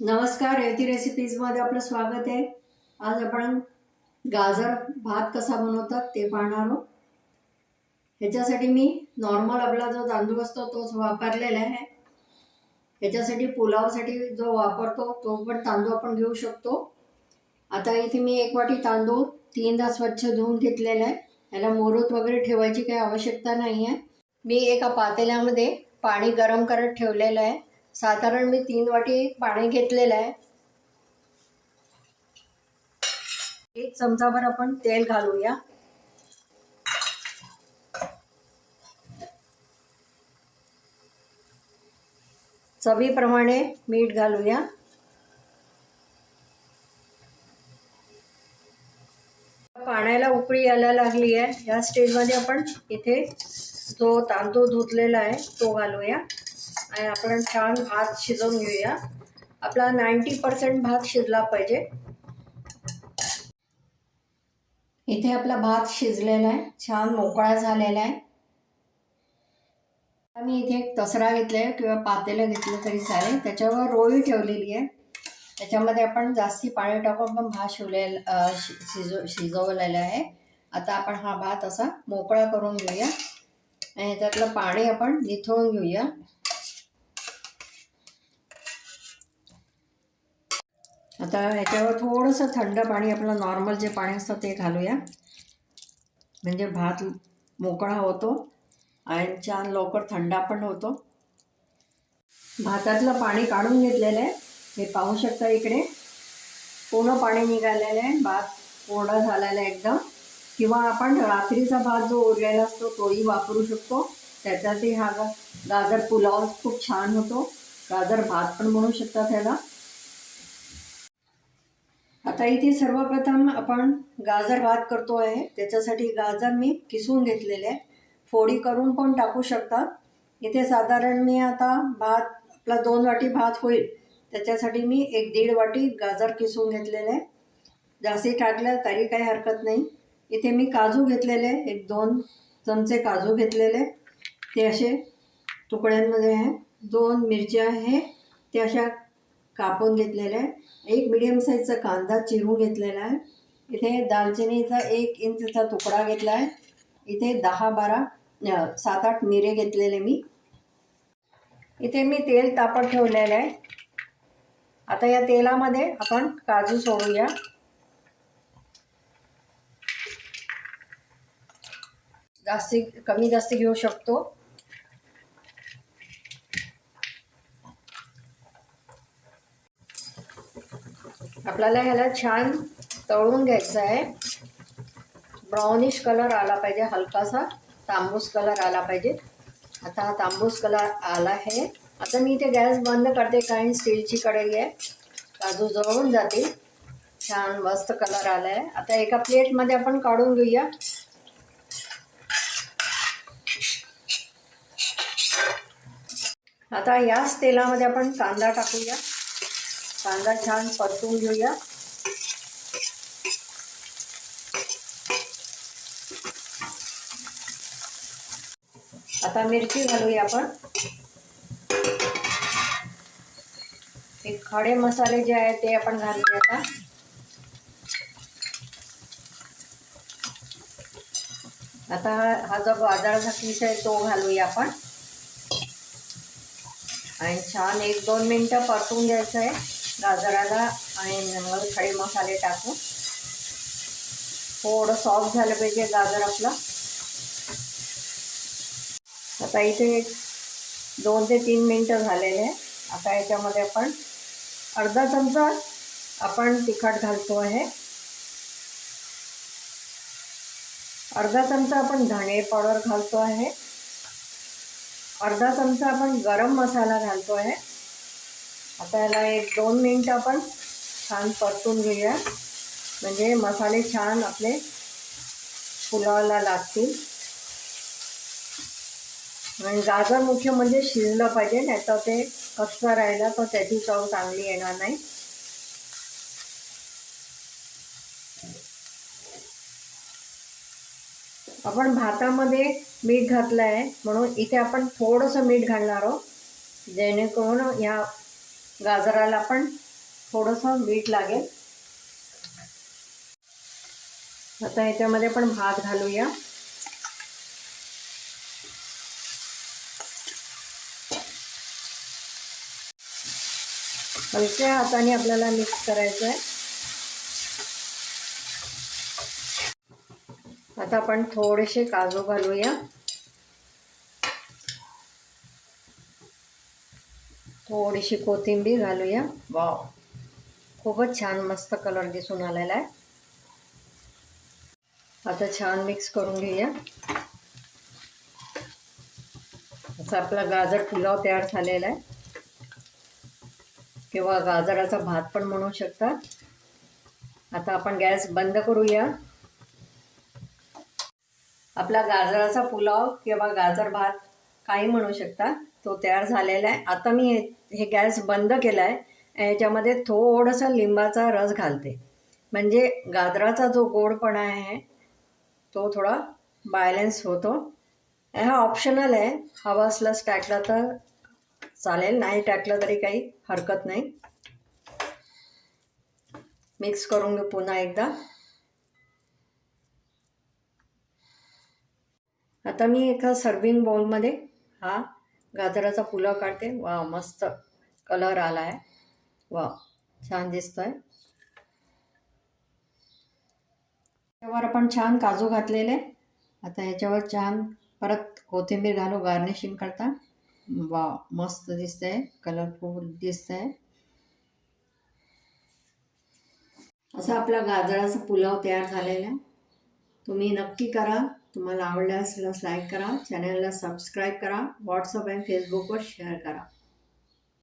नमस्कार रेवती रेसिपीजमध्ये आपलं स्वागत आहे. आज आपण गाजर भात कसा बनवतात ते पाहणार आहोत. ह्याच्यासाठी मी नॉर्मल आपला जो तांदूळ असतो तोच वापरलेला आहे. ह्याच्यासाठी पुलावसाठी जो वापरतो तो पण तांदूळ आपण घेऊ शकतो. आता इथे मी एक वाटी तांदूळ तीनदा स्वच्छ धुवून घेतलेला आहे. याला मोरूत वगैरे ठेवायची काही आवश्यकता नाही आहे मी एका पातेल्यामध्ये पाणी गरम करत ठेवलेलं आहे. साधारण मी तीन वाटी पाणी घेतलेलं आहे. एक चमचाभर आपण तेल घालूया. चवीप्रमाणे मीठ घालूया. पाण्याला उकळी यायला लागली आहे. या स्टेजमध्ये आपण इथे जो तांदूळ धुतलेला आहे तो घालूया. आणि आपण छान भात शिजवून घेऊया. आपला नाईंटी पर्सेंट भात शिजला पाहिजे. इथे आपला भात शिजलेला आहे. छान मोकळा झालेला आहे. मी इथे एक तसरा घेतला आहे किंवा पातेलं घेतलं तरी चालेल. त्याच्यावर रोळी ठेवलेली आहे. त्याच्यामध्ये आपण जास्ती पाणी टाकून पण भात शिवलेला शि शिजव शिजवलेला आहे. आता आपण हा भात असा मोकळा करून घेऊया. आणि त्यातलं पाणी आपण निथळून घेऊया. आता ह्याच्यावर थोडंसं थंड पाणी आपलं नॉर्मल जे पाणी असतं ते घालूया. म्हणजे भात मोकळा होतो आणि छान लवकर थंडा पण होतो. भातातलं पाणी काढून घेतलेलं आहे. हे पाहू शकता इकडे. पूर्ण पाणी निघालेलं आहे. भात कोरडा झालेला आहे एकदम. किंवा आपण रात्रीचा भात जो उरलेला असतो तोही वापरू शकतो. त्याच्यातही हा गाजर पुलाव खूप छान होतो. गाजर भात पण म्हणू शकता त्याला आता इथे सर्वप्रथम आपण गाजर भात करतो आहे. त्याच्यासाठी गाजर मी किसून घेतलेले आहे. फोडी करून पण टाकू शकतात. इथे साधारण मी आता भात आपला दोन वाटी भात होईल. त्याच्यासाठी मी एक दीड वाटी गाजर किसून घेतलेले आहे. जास्ती टाकलं तरी काही हरकत नाही. इथे मी काजू घेतलेले एक दोन चमचे काजू घेतलेले ते असे तुकड्यांमध्ये आहे. दोन मिरच्या आहे. ते अशा कापून घेतलेलं आहे. एक मिडियम साईजचा कांदा चिरून घेतलेला आहे. इथे दालचिनीचा एक इंचचा तुकडा घेतला आहे इथे दहा बारा सात आठ मिरे घेतलेले मी. इथे मी तेल तापत ठेवलेलं आहे. आता या तेलामध्ये आपण काजू सोडूया. जास्ती कमी जास्त घेऊ शकतो. आपल्याला ह्याला छान तळून घ्यायचं आहे. ब्राउनिश कलर आला पाहिजे हलकासा तांबूस कलर आला पाहिजे. आता हा तांबूस कलर आला आहे. आता मी इथे गॅस बंद करते कारण स्टीलची कढई आहे. काजू जळून जातील. छान मस्त कलर आला आहे आता एका प्लेटमध्ये आपण काढून घेऊया. आता याच तेलामध्ये आपण कांदा टाकूया. कांदा छान परतून घेऊया. आता मिरची घालूया आपण. हे खडे मसाले जे आहेत ते आपण घालूया आता. आता हा जो गाजर किस आहे तो घालूया आपण. आणि छान एक दोन मिनटं परतून घ्यायचं आहे. गाजराला आणि खडे मसाले टाकू. थोडं सॉफ्ट झालं पाहिजे गाजर आपला. आता इथे दोन ते तीन मिनटं झालेले. आहे आता याच्यामध्ये आपण अर्धा चमचा आपण तिखट घालतो आहे. अर्धा चमचा आपण धणे पावडर घालतो आहे. अर्धा चमचा आपण गरम मसाला घालतो आहे. आता याला एक दोन मिनटं आपण छान परतून घेऊया. म्हणजे मसाले छान आपले पुलावाला लागतील. आणि गाजर मुख्य म्हणजे शिजलं पाहिजे नाही तर ते कच्चं राहिलं तर त्याची चव चांगली येणार नाही. आपण भातामध्ये मीठ घातलं आहे म्हणून इथे आपण थोडंसं मीठ घालणार आहोत. जेणेकरून या गाजराला पण थोडंसं मीठ लागेल. आता याच्यामध्ये पण भात घालूया. हलक्या हाताने आपल्याला मिक्स करायचं आहे आता आपण थोडेसे काजू घालूया. थोडीशी कोथिंबीर घालूया. वाव. खूपच छान मस्त कलर दिसून आलेला आहे. आता छान मिक्स करून घेऊया. असा आपला गाजर पुलाव तयार झालेला आहे. किंवा गाजराचा भात पण म्हणू शकता आता आपण गॅस बंद करूया. आपला गाजराचा पुलाव किंवा गाजर भात काही म्हणू शकता. तो तयार झालेला आहे. आता मी हे हे गॅस बंद केला आहे याच्यामध्ये थोडंसं लिंबाचा रस घालते. म्हणजे गाजराचा जो गोडपणा आहे तो थोडा बॅलन्स होतो. हा ऑप्शनल आहे. हवा असल्यास टाकला तर चालेल नाही टाकलं तरी काही हरकत नाही. मिक्स करून घेऊ पुन्हा एकदा. आता मी एका सर्विंग बाउलमध्ये हा गाजराचा पुलाव काढते. वा मस्त कलर आला आहे वा छान दिसतो आहे त्यावर आपण छान काजू घातलेले. आता ह्याच्यावर छान परत कोथिंबीर घालू गार्निशिंग करता. वा मस्त दिसतंय. कलरफुल दिसतंय. असा आपला गाजराचा पुलाव तयार झालेला आहे. तुम्ही नक्की करा. तुम्हाला आवडल्या असल्यास लाईक करा चॅनलला सबस्क्राईब करा व्हॉट्सअप आणि फेसबुकवर शेअर करा.